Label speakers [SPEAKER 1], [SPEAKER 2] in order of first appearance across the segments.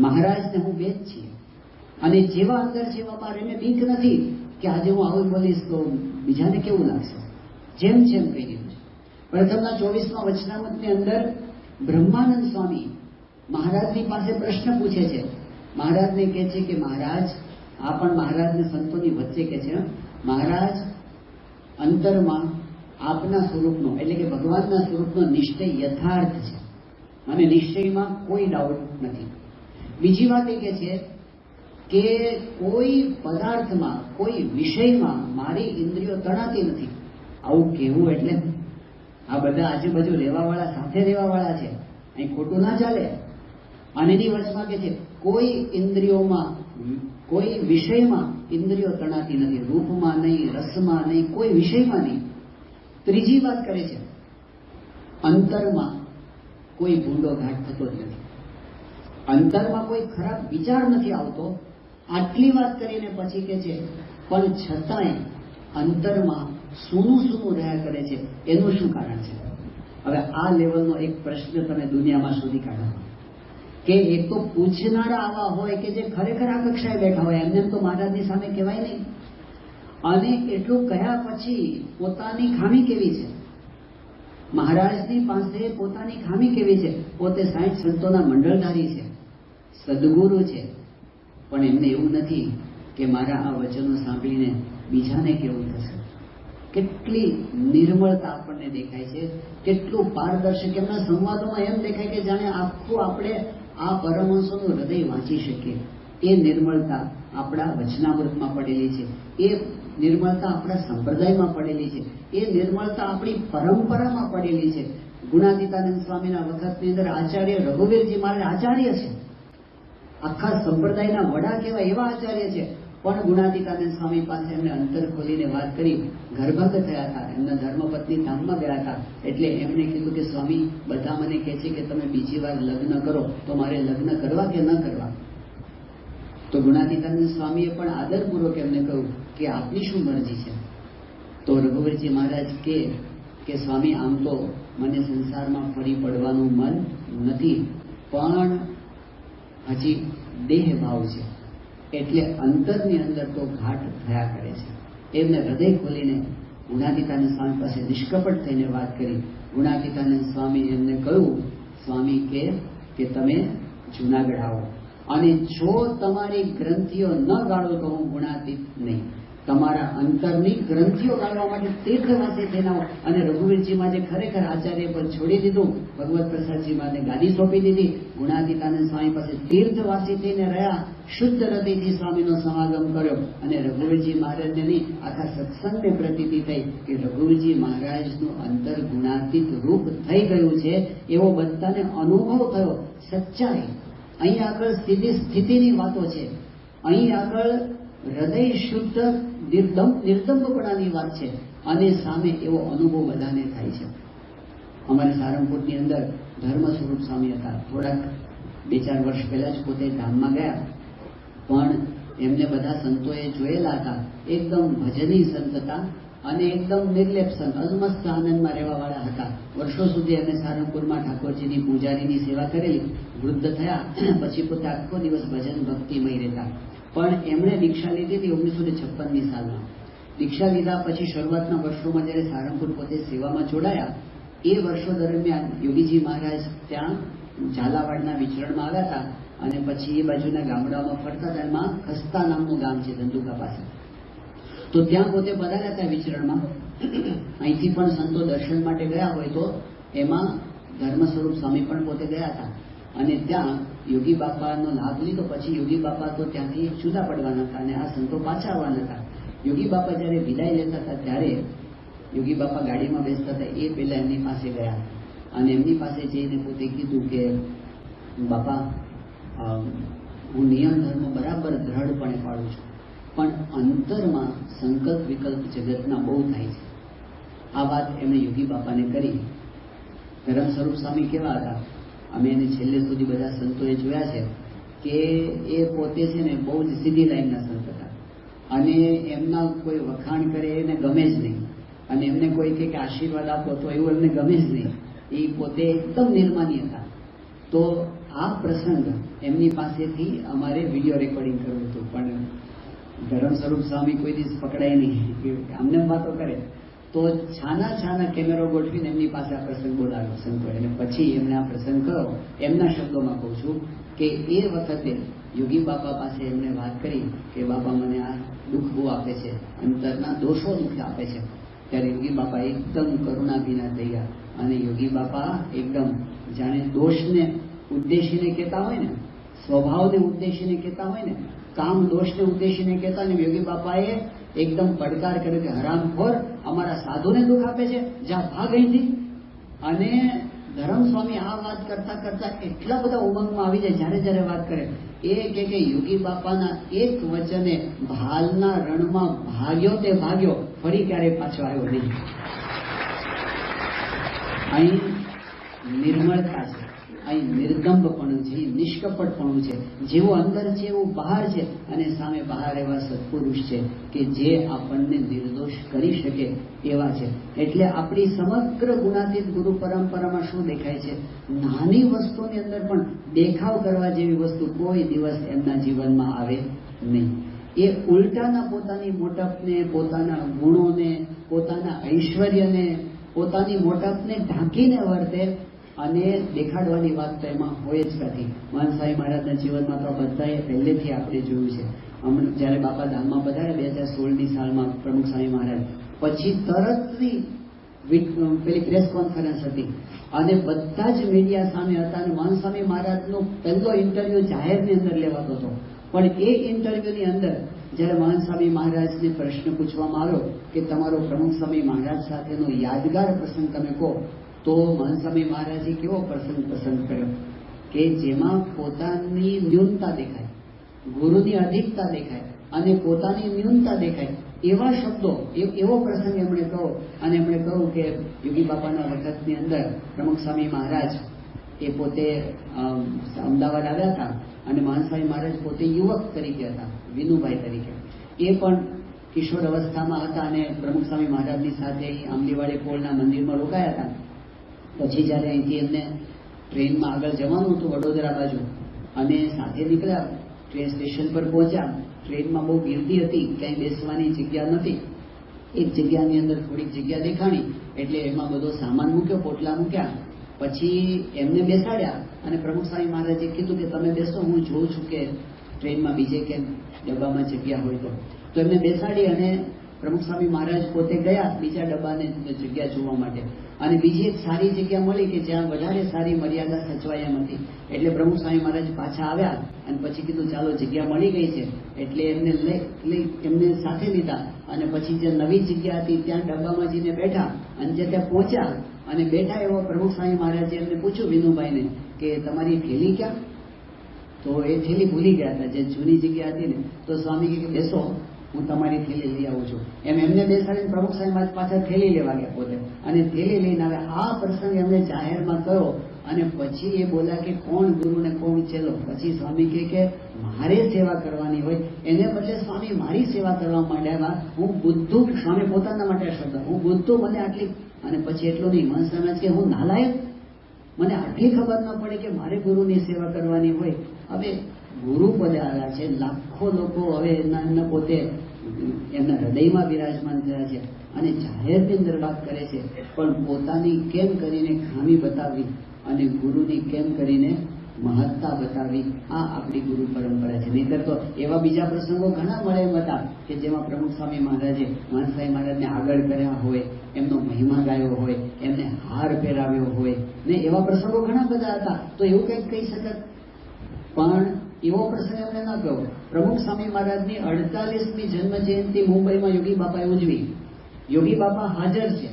[SPEAKER 1] મહારાજ ને હું બે જ છીએ. અને જેવા અંદર જેવા બહાર એને બીક નથી કે આજે હું આવું બોલીશ તો બીજાને કેવું લાગશે? જેમ જેમ કહી દીધું છે. પ્રથમના ચોવીસમાં વચનામતની અંદર બ્રહ્માનંદ સ્વામી મહારાજની પાસે પ્રશ્ન પૂછે છે. મહારાજને કહે છે કે મહારાજ, આ પણ મહારાજને સંતોની વચ્ચે કહે છે મહારાજ, અંતરમાં આપના સ્વરૂપનો, એટલે કે ભગવાનના સ્વરૂપનો નિશ્ચય યથાર્થ છે. અને નિશ્ચયમાં કોઈ ડાઉટ નથી. બીજી વાત એ કે છે કે કોઈ પદાર્થમાં, કોઈ વિષયમાં મારી ઇન્દ્રિયો તણાતી નથી. આવું કહેવું એટલે આ બધા આજુબાજુ રહેવાવાળા સાથે રહેવાવાળા છે. અહીં ખોટું ના ચાલે. અને એની વર્ષમાં કે છે, કોઈ ઇન્દ્રિયોમાં, કોઈ વિષયમાં ઇન્દ્રિયો તણાતી નથી. રૂપમાં નહીં, રસમાં નહીં, કોઈ વિષયમાં નહીં. ત્રીજી વાત કરે છે, અંતરમાં કોઈ ભૂંડો ઘાટ થતો જ નથી. અંતરમાં કોઈ ખરાબ વિચાર નથી આવતો. આટલી વાત કરીને પછી કે છે, પણ છતાંય અંતરમાં સૂનું સૂનું રહ્યા કરે છે. એનું શું કારણ છે? હવે આ લેવલનો એક પ્રશ્ન તમે દુનિયામાં શોધી કાઢો. કે એક તો પૂછનારા આવા હોય કે જે ખરેખર આ કક્ષાએ બેઠા હોય, એમને તો મહારાજની સામે કહેવાય નહીં. અને એટલું કહ્યા પછી પોતાની ખામી કેવી છે? મહારાજની પાસે પોતાની ખામી કેવી છે? પોતે સાઠ સંતોના મંડળધારી છે. સદગુરુ છે. પણ એમને એવું નથી કે મારા આ વચનો સાંભળીને બીજાને કેવું થશે. કેટલી નિર્મળતા આપણને દેખાય છે. કેટલું પારદર્શક એમના સંવાદોમાં એમ દેખાય કે જાણે આખું આપણે આ પરમહંસોનું હૃદય વાંચી શકીએ. એ નિર્મળતા આપણા વચનામૃતમાં પડેલી છે. એ નિર્મળતા આપણા સંપ્રદાયમાં પડેલી છે. એ નિર્મળતા આપણી પરંપરામાં પડેલી છે. ગુણાતીતાનંદ સ્વામીના વખતની અંદર આચાર્ય રઘુવીરજી મારે આચાર્ય છે. આખા સંપ્રદાયના વડા કેવા એવા આચાર્ય છે? પણ ગુણાતીતાનંદ સ્વામી પાસે એમને અંતર ખોલીને વાત કરી ગર્ભંગ થયા હતા, એમના ધર્મપત્ની ધામમાં ગયા હતા. એટલે એમણે કીધું કે, સ્વામી, બધા મને કહે છે કે તમે બીજી વાર લગ્ન કરો, તો મારે લગ્ન કરવા કે ન કરવા? તો ગુણાતીતાનંદ સ્વામીએ પણ આદરપૂર્વક એમને કહ્યું કે, આપની શું મરજી છે? તો રઘુવીરજી મહારાજ કે કે સ્વામી, આમ તો મને સંસારમાં ફરી પડવાનું મન નથી, પણ હજી દેહ ભાવ છે. એટલે અંતરની અંદર તો ઘાટ થયા કરે છે. એમને હૃદય ખોલીને ગુણાતીતાને સ્વામી પાસે નિષ્કપટ થઈને વાત કરી. ગુણાતીતાનંદ સ્વામી એમને કહ્યું, સ્વામી કે કે તમે જુનાગઢ આવો. અને જો તમારી ગ્રંથિઓ ન ગાળો તો હું ગુણાતીત નહીં. તમારા અંતરની ગ્રંથિઓ કાઢવા માટે તીર્થવાસી થઈને આવો અને રઘુવીરજીમાં જે ખરેખર આચાર્ય પર છોડી દીધું, ભગવત પ્રસાદજીમાં ગાદી સોંપી દીધી, ગુણાતીતાનંદ સ્વામી પાસે તીર્થવાસી થઈને રહ્યા, શુદ્ધ હૃદયથી સ્વામીનો સમાગમ કર્યો અને રઘુવીરજી મહારાજને આખા સત્સંગને પ્રતીતિ થઈ કે રઘુવીરજી મહારાજનું અંતર ગુણાતીત રૂપ થઈ ગયું છે, એવો બધાને અનુભવ થયો. સચ્ચાઈ, અહીં આગળ સ્થિતિ સ્થિતિની વાતો છે. અહીં આગળ હૃદય શુદ્ધ નિર્દમ નિર્દમ્ભપણાની વાત છે. અને સામે એવો અનુભવ બધાને થાય છે. અમારે સારંગપુરની અંદર ધર્મ સ્વરૂપ સ્વામી હતા. થોડાક બે ચાર વર્ષ પહેલા જ પોતે ધામમાં ગયા. પણ એમને બધા સંતોએ જોયેલા હતા. એકદમ ભજની સંત અને એકદમ નિર્લેપ સંત અલમસ્ત આનંદમાં રહેવાવાળા હતા. વર્ષો સુધી એમને સારંગપુરમાં ઠાકોરજીની પૂજારીની સેવા કરેલી, વૃદ્ધ થયા. પછી પોતે આખો દિવસ ભજન ભક્તિમય રહેતા. પણ એમણે દીક્ષા લીધી હતી ઓગણીસો ને છપ્પનની સાલમાં. દીક્ષા લીધા પછી શરૂઆતના વર્ષોમાં જ્યારે સારંગપુર પોતે સેવામાં જોડાયા, એ વર્ષો દરમિયાન યોગીજી મહારાજ ત્યાં ઝાલાવાડના વિચરણમાં આવ્યા હતા અને પછી એ બાજુના ગામડાઓમાં ફરતા હતા. એમાં ખસ્તા નામનું ગામ છે, ધંધુકા પાસે. તો ત્યાં પોતે પધાર્યા હતા વિચરણમાં. અહીંથી પણ સંતો દર્શન માટે ગયા હોય તો એમાં ધર્મ સ્વરૂપ સ્વામી પણ પોતે ગયા હતા. અને ત્યાં યોગી બાપાનો લાભ લીધો પછી યોગી બાપા તો ત્યાંથી જુદા પડવાના હતા અને આ સંતો પાછા આવવાના હતા. યોગી બાપા જ્યારે વિદાય લેતા હતા, ત્યારે યોગી બાપા ગાડીમાં બેસતા હતા. એ પહેલાં એમની પાસે ગયા અને એમની પાસે જઈને પોતે કીધું કે, બાપા હું નિયમ ધર્મ બરાબર દ્રઢપણે પાડું છું, પણ અંતરમાં સંકલ્પ વિકલ્પ જગતના બહુ થાય છે. આ વાત એમણે યોગી બાપાને કરી. ધરમ સ્વરૂપ સ્વામી કેવા હતા? અમે એને છેલ્લે સુધી બધા સંતોએ જોયા છે કે એ પોતે છે ને બહુ જ સીધી લાઈનના સંત હતા. અને એમના કોઈ વખાણ કરે એને ગમે જ નહીં. અને એમને કોઈ કે આશીર્વાદ આપો તો એવું એમને ગમે જ નહીં. એ પોતે એકદમ નિર્માની હતા. તો આ પ્રસંગ એમની પાસેથી અમારે વીડિયો રેકોર્ડિંગ કરવું હતું. પણ ધરમ સ્વરૂપ સ્વામી કોઈ દિવસ પકડાય નહીં. અમને વાતો કરે. તો છાના છાના કેમેરો ગોઠવીને એમની પાસે આ પ્રસંગ બોલાવ્યો સંતોએ અને પછી એમને આ પ્રસંગ કર્યો એમના શબ્દોમાં કહું છું કે એ વખતે યોગી બાપા પાસે એમણે વાત કરી કે, બાપા, મને આ દુઃખ બહુ આપે છે. અંતરના દોષો દુઃખ આપે છે. ત્યારે યોગી બાપા એકદમ કરુણા ભીના થઈ ગયા અને યોગી બાપા એકદમ જાણે દોષને ઉદ્દેશીને કહેતા હોય ને, સ્વભાવને ઉદ્દેશીને કહેતા હોય ને, કામ દોષને ઉદ્દેશીને કહેતા ને, યોગી બાપાએ એકદમ પડકાર કર્યો કે હરામખોર અમારા સાધુને દુઃખ આપે છે. જ્યાં ભાગ અહીંથી. અને ધરમસ્વામી આ વાત કરતા કરતા એટલા બધા ઉમંગમાં આવી જાય, જ્યારે જ્યારે વાત કરે. એ કે કે, યોગી બાપાના એક વચને ભાલના રણમાં ભાગ્યો તે ભાગ્યો, ફરી ક્યારેય પાછો આવ્યો નહીં. અહીં નિર્મળતા છે. અહીં નિર્ગંભપણું છે નિષ્કપટપણું છે. જેવું અંદર છે, એવું બહાર છે અને સામે બહાર એવા સત્પુરુષ છે કે જે આપણને નિર્દોષ કરી શકે એવા છે. એટલે આપણી સમગ્ર ગુણાતીત ગુરુ પરંપરામાં શું દેખાય છે? નાની વસ્તુની અંદર પણ દેખાવ કરવા જેવી વસ્તુ કોઈ દિવસ એમના જીવનમાં આવે નહીં. એ ઉલટાના પોતાની મોટપને, પોતાના ગુણોને, પોતાના ઐશ્વર્યને, પોતાની મોટપને ઢાંકીને વર્તે અને દેખાડવાની વાત તો એમાં હોય જ નથી. મહાન મહારાજના જીવનમાં તો બધાએ પહેલેથી આપણે જોયું છે. હમણાં જ્યારે બાપા ધામમાં પધારે બે હજાર સોળની સાલમાં પ્રમુખ સ્વામી મહારાજ. પછી તરતની પેલી પ્રેસ કોન્ફરન્સ હતી. અને બધા જ મીડિયા સામે હતા અને મહાન સ્વામી મહારાજનો પહેલો ઇન્ટરવ્યુ જાહેરની અંદર લેવાતો હતો. પણ એ ઇન્ટરવ્યુની અંદર જ્યારે મહાન સ્વામી મહારાજને પ્રશ્ન પૂછવામાં આવ્યો કે તમારો પ્રમુખ સ્વામી મહારાજ સાથેનો યાદગાર પ્રસંગ તમે કહો તો મહાસ્વામી મહારાજે કેવો પ્રસંગ પસંદ કર્યો કે જેમાં પોતાની ન્યૂનતા દેખાય, ગુરુની અધિકતા દેખાય અને પોતાની ન્યૂનતા દેખાય એવા શબ્દો એવો પ્રસંગ એમણે કહો અને એમણે કહ્યું કે યોગી બાપાના વખતની અંદર પ્રમુખ સ્વામી મહારાજ એ પોતે અમદાવાદ આવ્યા હતા અને મહાસ્વામી મહારાજ પોતે યુવક તરીકે હતા, વિનુભાઈ તરીકે. એ પણ કિશોર અવસ્થામાં હતા અને પ્રમુખ સ્વામી મહારાજની સાથે આંબલીવાડી પોળના મંદિરમાં રોકાયા હતા. પછી જ્યારે અહીંથી એમને ટ્રેનમાં આગળ જવાનું હતું વડોદરા બાજુ, અને સાથે નીકળ્યા ટ્રેન સ્ટેશન પર પહોંચ્યા, ટ્રેનમાં બહુ ગીર્દી હતી, ક્યાંય બેસવાની જગ્યા નથી એક જગ્યાની અંદર થોડીક જગ્યા દેખાણી, એટલે એમાં બધો સામાન મૂક્યો, પોટલા મૂક્યા. પછી એમને બેસાડ્યા, અને પ્રમુખ સ્વામી મહારાજે કીધું કે તમે બેસો, હું જોઉં છું કે ટ્રેનમાં બીજે કેમ ડબ્બામાં જગ્યા હોય તો. તો એમને બેસાડી અને પ્રમુખ સ્વામી મહારાજ પોતે ગયા, બીજા ડબ્બાને જગ્યા જોવા માટે. અને બીજી એક સારી જગ્યા મળી કે જ્યાં વધારે સારી મર્યાદા સચવાય એમ હતી એટલે પ્રમુખ સ્વામી મહારાજ પાછા આવ્યા અને પછી કીધું, ચાલો, જગ્યા મળી ગઈ છે. એટલે એમને લઈ એમને સાથે લીધા અને પછી જે નવી જગ્યા હતી, ત્યાં ડબ્બામાં જઈને બેઠા અને જે ત્યાં પહોંચ્યા અને બેઠા એવો પ્રમુખ સ્વામી મહારાજે એમને પૂછ્યું, વિનુભાઈને, કે તમારી થેલી ક્યાં? તો એ થેલી ભૂલી ગયા હતા, જે જૂની જગ્યા હતી ને. તો સ્વામી કે, બેસો. હું તમારી થેલી લઈ આવું છું. એમ એમને બેસાડીને પ્રમુખ સાહેબ પાછળ થેલી લેવા ગયા પોતે. અને થેલી લઈને આવે આ પ્રસંગ એમને જાહેરમાં કર્યો અને પછી એ બોલ્યા કે કોણ ગુરુ ને કોણ ચેલો પછી સ્વામી કહે કે મારે સેવા કરવાની હોય. એને બદલે સ્વામી મારી સેવા કરવા માંડ્યા હું બુદ્ધુ સ્વામી પોતાના માટે શબ્દ હું બુદ્ધુ મને આટલી અને પછી એટલું નહીં. મન સમજ કે હું નાલાયક. મને આટલી ખબર ન પડે કે મારે ગુરુની સેવા કરવાની હોય. હવે ગુરુ પદે આવ્યા છે. લાખો લોકો હવે એમના પોતે એમના હૃદયમાં બિરાજમાન થયા છે અને જાહેરની અંદર વાત કરે છે. પણ પોતાની કેમ કરીને ખામી બતાવવી અને ગુરુની કેમ કરીને મહત્તા બતાવી? આ આપણી ગુરુ પરંપરા છે. નહીતર તો એવા બીજા પ્રસંગો ઘણા મળે એમ હતા કે જેમાં પ્રમુખ સ્વામી મહારાજે મહાન સ્વામી મહારાજને આગળ કર્યા હોય, એમનો મહિમા ગાયો હોય, એમને હાર પહેરાવ્યો હોય ને એવા પ્રસંગો ઘણા બધા હતા. તો એવું કંઈક કહી શકત પણ એવો પ્રસંગ એમને ન કહો પ્રમુખ સ્વામી મહારાજની અડતાલીસમી જન્મ જયંતિ મુંબઈમાં યોગી બાપાએ ઉજવી. યોગી બાપા હાજર છે.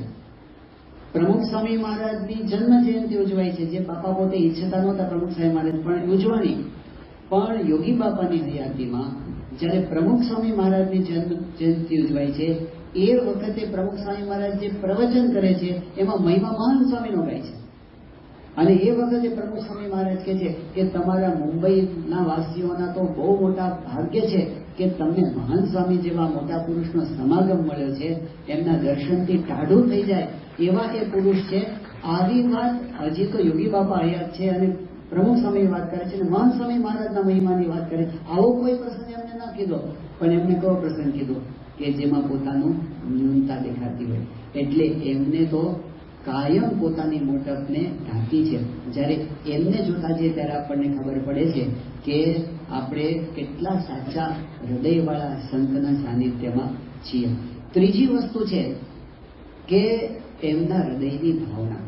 [SPEAKER 1] પ્રમુખ સ્વામી મહારાજની જન્મ જયંતિ ઉજવાય છે. જે બાપા પોતે ઈચ્છતા નહોતા પ્રમુખ સ્વામી મહારાજ પણ ઉજવાની પણ યોગી બાપાની હયાતીમાં જ્યારે પ્રમુખ સ્વામી મહારાજની જન્મ જયંતિ ઉજવાય છે, એ વખતે પ્રમુખ સ્વામી મહારાજ જે પ્રવચન કરે છે, એમાં મહિમા મહાન સ્વામીનો ગાય છે. અને એ વખતે પ્રભુ સ્વામી મહારાજ કહે છે કે તમારા મુંબઈના વાસીઓના તો બહુ મોટા ભાગ્ય છે કે તમને મહાન સ્વામી જેવા મોટા પુરુષનો સમાગમ મળ્યો છે, એમના દર્શનથી ટાઢું થઈ જાય એવા એ પુરુષ છે. આવી વાત હજી તો યોગી બાપા અહીંયા છે અને પ્રમુખ સ્વામી વાત કરે છે અને મહાન સ્વામી મહારાજના મહિમાની વાત કરે આવો કોઈ પ્રસંગ એમને ના કીધો, પણ એમને કયો પ્રસંગ કીધો? કે જેમાં પોતાનું ન્યૂનતા દેખાતી હોય. એટલે એમને તો કાયમ પોતાની મોટપને ઢાંકી છે. જ્યારે એમને જોતા જઈએ ત્યારે આપણને ખબર પડે છે કે આપણે કેટલા સાચા હૃદયવાળા સંતના સાનિધ્યમાં છીએ. ત્રીજી વસ્તુ છે કે એમના હૃદયની ભાવના.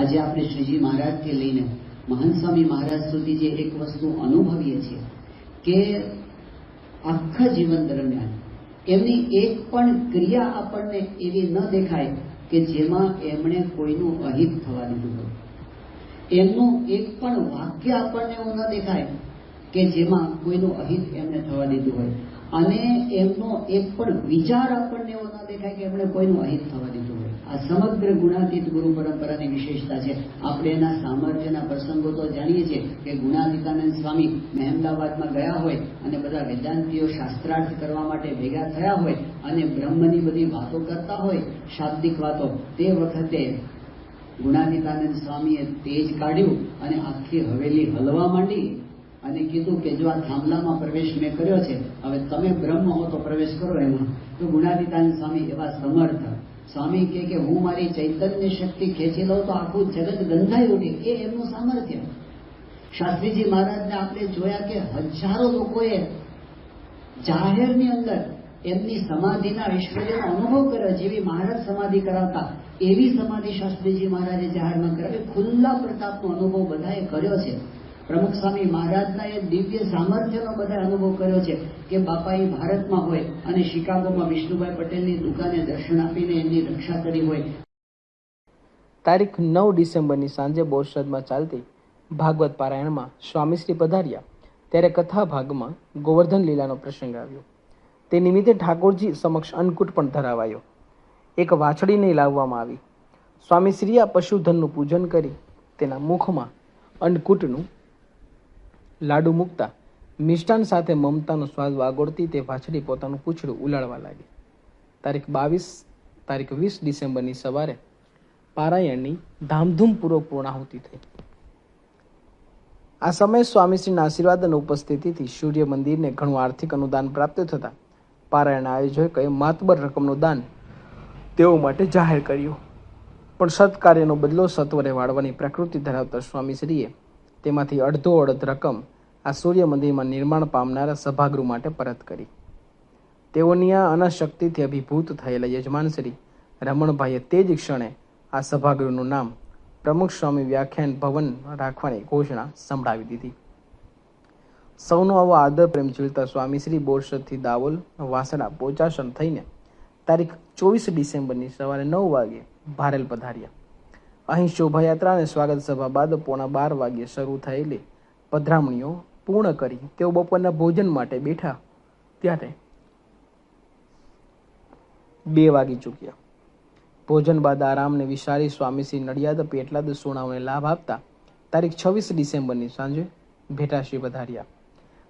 [SPEAKER 1] આજે આપણે શ્રીજી મહારાજથી લઈને મહાન સ્વામી મહારાજ સુધી જે એક વસ્તુ અનુભવીએ છીએ કે આખા જીવન દરમિયાન એમની એક પણ ક્રિયા આપણને એવી ન દેખાય કે જેમાં એમણે કોઈનું અહિત થવા દીધું હોય એમનું એક પણ વાક્ય આપણને એવું ન દેખાય કે જેમાં કોઈનું અહિત એમને થવા દીધું હોય. અને એમનો એક પણ વિચાર આપણને એવો ન દેખાય કે એમણે કોઈનું અહિત થવા દીધું. આ સમગ્ર ગુણાતીત ગુરુ પરંપરાની વિશેષતા છે. આપણે એના સામર્થ્યના પ્રસંગો તો જાણીએ છીએ કે ગુણાતીતાનંદ સ્વામી મહેમદાબાદમાં ગયા હોય અને બધા વેદાંતિઓ શાસ્ત્રાર્થ કરવા માટે ભેગા થયા હોય અને બ્રહ્મની બધી વાતો કરતા હોય, શાબ્દિક વાતો, તે વખતે ગુણાતીતાનંદ સ્વામીએ તેજ કાઢ્યું અને આખી હવેલી હલવા માંડી અને કીધું કે જો આ થાંભલામાં પ્રવેશ મેં કર્યો છે, હવે તમે બ્રહ્મ હો તો પ્રવેશ કરો એમાં. તો ગુણાતીતાનંદ સ્વામી એવા સમર્થ સ્વામી કે કે હું મારી ચૈતન્ય શક્તિ ખેંચી લઉં તો આખું જગત ગંધાઈ ઉઠે એ એમનું સામર્થ્ય. શાસ્ત્રીજી મહારાજને આપણે જોયા કે હજારો લોકોએ જાહેરની અંદર એમની સમાધિના ઐશ્વર્યનો અનુભવ કર્યો, જેવી મહારાજ સમાધિ કરાવતા, એવી સમાધિ શાસ્ત્રીજી મહારાજે જાહેરમાં કરાવી. ખુલ્લા પ્રતાપનો અનુભવ બધાએ કર્યો છે. પ્રમુખ સ્વામી મહારાજના એ દિવ્ય સામર્થ્યનો બધા અનુભવ કર્યો છે કે બાપા એ ભારતમાં હોય અને શિકાગોમાં વિષ્ણુભાઈ પટેલની દુકાને દર્શન આપીને એમની રક્ષા કરી હોય.
[SPEAKER 2] તારીખ નવ ડિસેમ્બરની સાંજે બોરસદમાં ચાલતી ભાગવત પારાયણમાં સ્વામીશ્રી પધાર્યા. ત્યારે કથા ભાગમાં ગોવર્ધન લીલાનો પ્રસંગ આવ્યો. તે નિમિત્તે ઠાકોરજી સમક્ષ અન્નકૂટ પણ ધરાવાયો. એક વાછડીને લાવવામાં આવી. સ્વામીશ્રીએ પશુધનનું પૂજન કરી તેના મુખમાં અન્નકૂટનું લાડુ મૂકતા. મિષ્ટાન સાથે મમતાનો સ્વાદ વાગોળતી તે વાછડી પોતાનું પૂછડું ઉલાળવા લાગી. તારીખ બાવીસ, તારીખ વીસ ડિસેમ્બરની સવારે પારાયણની ધામધૂમપૂર્વક પૂર્ણાહુતિ થઈ. આ સમયે સ્વામીશ્રીના આશીર્વાદ અને ઉપસ્થિતિથી સૂર્ય મંદિરને ઘણું આર્થિક અનુદાન પ્રાપ્ત થતા પારાયણ આયોજકોએ માતબર રકમનું દાન તેઓ માટે જાહેર કર્યું. પણ સત્કાર્યનો બદલો સત્વરે વાળવાની પ્રકૃતિ ધરાવતા સ્વામીશ્રીએ તેમાંથી અડધો અડધ રકમ આ સૂર્ય મંદિરમાં નિર્માણ પામનારા સભાગૃહ માટે પરત કરી. તેઓની આ અનાશક્તિથી અભિભૂત થયેલા યજમાનશ્રી રમણભાઈએ તે જ ક્ષણે આ સભાગૃહનું નામ પ્રમુખ સ્વામી વ્યાખ્યાન ભવન રાખવાની ઘોષણા સંભળાવી દીધી. સૌનો આવો આદર પ્રેમ ઝીલતા સ્વામીશ્રી બોરસદથી દાવોલ વાસણા પોચાસન થઈને તારીખ ચોવીસ ડિસેમ્બરની સવારે નવ વાગે ભારેલ પધાર્યા. અહીં શોભાયાત્રા અને સ્વાગત સભા બાદ પોણા બાર વાગ્યે શરૂ થયેલી પધરામણીઓ પૂર્ણ કરી તેઓ બપોરના ભોજન માટે બેઠા. ત્યારે બે વાગી ચૂક્યા. ભોજન બાદ આરામને વિશારી સ્વામીશ્રી નડિયાદ પેટલાદ સોનાઓને લાભ આપતા તારીખ છવ્વીસ ડિસેમ્બરની સાંજે ભેટાશ્રી પધાર્યા.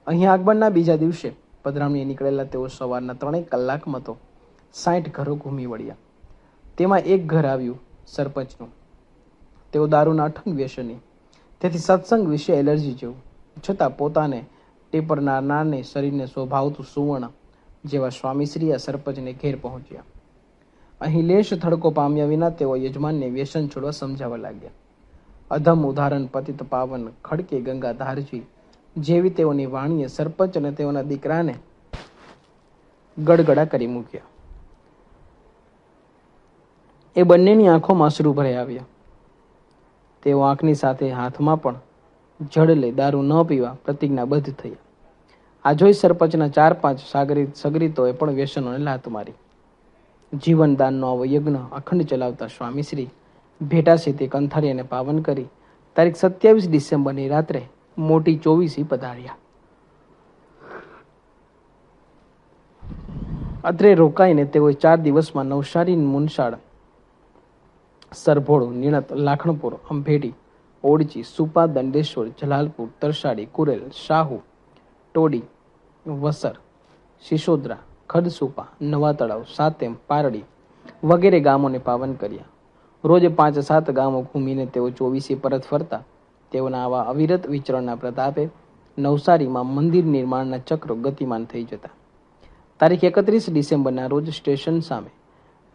[SPEAKER 2] અહીં આગમનના બીજા દિવસે પધરામણીએ નીકળેલા તેઓ સવારના ત્રણેક કલાકમાં તો સાઠ ઘરો ઘૂમી વળ્યા. તેમાં એક ઘર આવ્યું સરપંચનું. તેઓ દારૂના અઠંગ વ્યસની. તેથી સત્સંગ વિશે એલર્જી જેવું. છતાં પોતાને ટેપરનારનારને શરીરને શોભાવતું સુવર્ણ જેવા સ્વામીશ્રી આ સરપંચને ઘેર પહોંચ્યા. અહીં લેશ થડકો પામ્યા વિના તેઓ યજમાનને વ્યસન છોડવા સમજાવવા લાગ્યા. અધમ ઉદાહરણ પતિત પાવન ખડકે ગંગા ધારજી જેવી તેઓની વાણીએ સરપંચ અને તેઓના દીકરાને ગડગડા કરી મૂક્યા. એ બંનેની આંખોમાં અશ્રુ ભરાઈ આવ્યા. તેઓ આંખની સાથે હાથમાં પણ જડ લઈ દારૂ ન પીવા પ્રતિજ્ઞાબદ્ધ થયા. આ જોઈ સરપંચના ચાર પાંચ સાગરી સગરીતોએ પણ વ્યસનોને લાત મારી. જીવનદાનનો આવો યજ્ઞ અખંડ ચલાવતા સ્વામીશ્રી ભેટા છે તે કંથારી અને પાવન કરી તારીખ સત્યાવીસ ડિસેમ્બરની રાત્રે મોટી ચોવીસી પધાર્યા. અત્રે રોકાઈને તેઓએ ચાર દિવસમાં નવસારી મુનશાળ સરભોળ, નિણત, લાખણપુર, અંભેડી ઓડચી સુપા, દંડેશ્વર, જલાલપુર, તરસાડી, કુરેલ, શાહુ, ટોડી, વસર, શિશોદરા, ખડસુપા, નવા તળાવ, સાતેમ, પારડી વગેરે ગામોને પાવન કર્યા. રોજ પાંચ સાત ગામો ઘૂમીને તેઓ ચોવીસી પરત ફરતા. તેઓના આવા અવિરત વિચરણના પ્રતાપે નવસારીમાં મંદિર નિર્માણના ચક્રો ગતિમાન થઈ જતા. તારીખ એકત્રીસ ડિસેમ્બરના રોજ સ્ટેશન સામે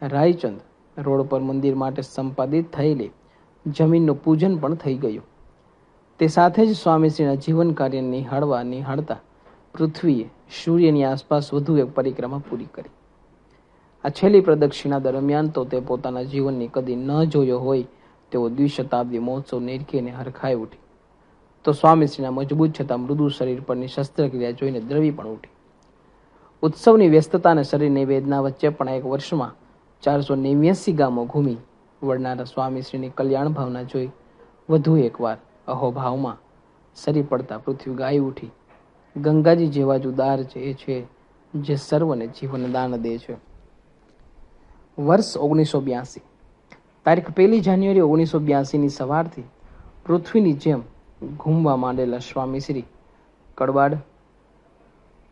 [SPEAKER 2] રાયચંદ રોડ પર મંદિર માટે સંપાદિત થયેલી જમીનનું પૂજન પણ થઈ ગયું. તે સાથે જ સ્વામીશ્રીના જીવન કાર્ય નિહાળવા નિહાળતા પૃથ્વીએ સૂર્યની આસપાસ વધુ એક પરિક્રમા પૂરી કરી. આ છેલ્લી પ્રદક્ષિણા દરમિયાન તો તે પોતાના જીવનની કદી ન જોયો હોય તેવો દ્વિશતાબ્દી મહોત્સવ નિરખીને હરખાઈ ઉઠી. તો સ્વામીશ્રીના મજબૂત છતાં મૃદુ શરીર પરની શસ્ત્રક્રિયા જોઈને દ્રવી પણ ઉઠી. ઉત્સવની વ્યસ્તતા અને શરીરની વેદના વચ્ચે પણ એક વર્ષમાં ચારસો નેવ્યાસી ગામો ઘૂમી વળનારા સ્વામીશ્રીની કલ્યાણ ભાવના જોઈ વધુ એકવાર અહોભાવમાં સરી પડતા પૃથ્વી ગાઈ ઉઠી. ગંગાજી જેવા જ ઉદાર એ છે જે સર્વને જીવન દાન દે છે. વર્ષ ઓગણીસો બ્યાસી. તારીખ પહેલી જાન્યુઆરી ઓગણીસો બ્યાસીની સવારથી પૃથ્વીની જેમ ઘૂમવા માંડેલા સ્વામીશ્રી કડવાડ,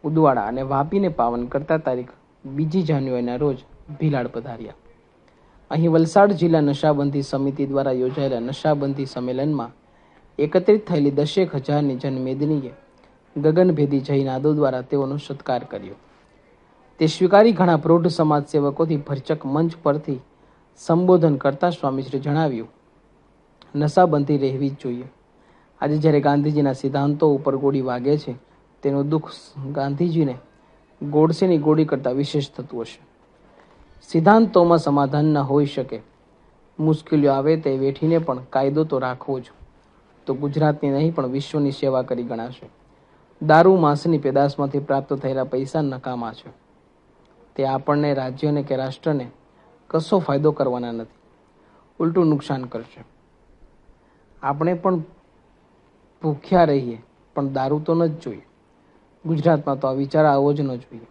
[SPEAKER 2] ઉદવાડા અને વાપીને પાવન કરતા તારીખ બીજી જાન્યુઆરીના રોજ ભીલાડ પધાર્યા. અહીં વલસાડ જિલ્લા નશાબંધી સમિતિ દ્વારા યોજાયેલા નશાબંધી સંમેલનમાં એકત્રિત થયેલી દસેક હજારની જનમેદનીએ ગગનભેદી જયનાદો દ્વારા તેઓનો સત્કાર કર્યો. તે સ્વીકારી ઘણા પ્રૌઢ સમાજ સેવકોથી ભરચક મંચ પરથી સંબોધન કરતા સ્વામીશ્રી જણાવ્યું, નશાબંધી રહેવી જ જોઈએ. આજે જ્યારે ગાંધીજીના સિદ્ધાંતો ઉપર ગોળી વાગે છે, તેનું દુઃખ ગાંધીજીને ગોડસેની ગોળી કરતાં વિશેષ થતું હશે. સિદ્ધાંતોમાં સમાધાન ન હોઈ શકે. મુશ્કેલીઓ આવે તે વેઠીને પણ કાયદો તો રાખવો જ. તો ગુજરાતની નહીં, પણ વિશ્વની સેવા કરી ગણાશે. દારૂ માંસની પેદાશમાંથી પ્રાપ્ત થયેલા પૈસા નકામા છે. તે આપણને, રાજ્યને કે રાષ્ટ્રને કશો ફાયદો કરવાના નથી. ઉલટું નુકસાન કરશે. આપણે પણ ભૂખ્યા રહીએ, પણ દારૂ તો ન જ જોઈએ. ગુજરાતમાં તો આ વિચાર આવવો જ ન જોઈએ.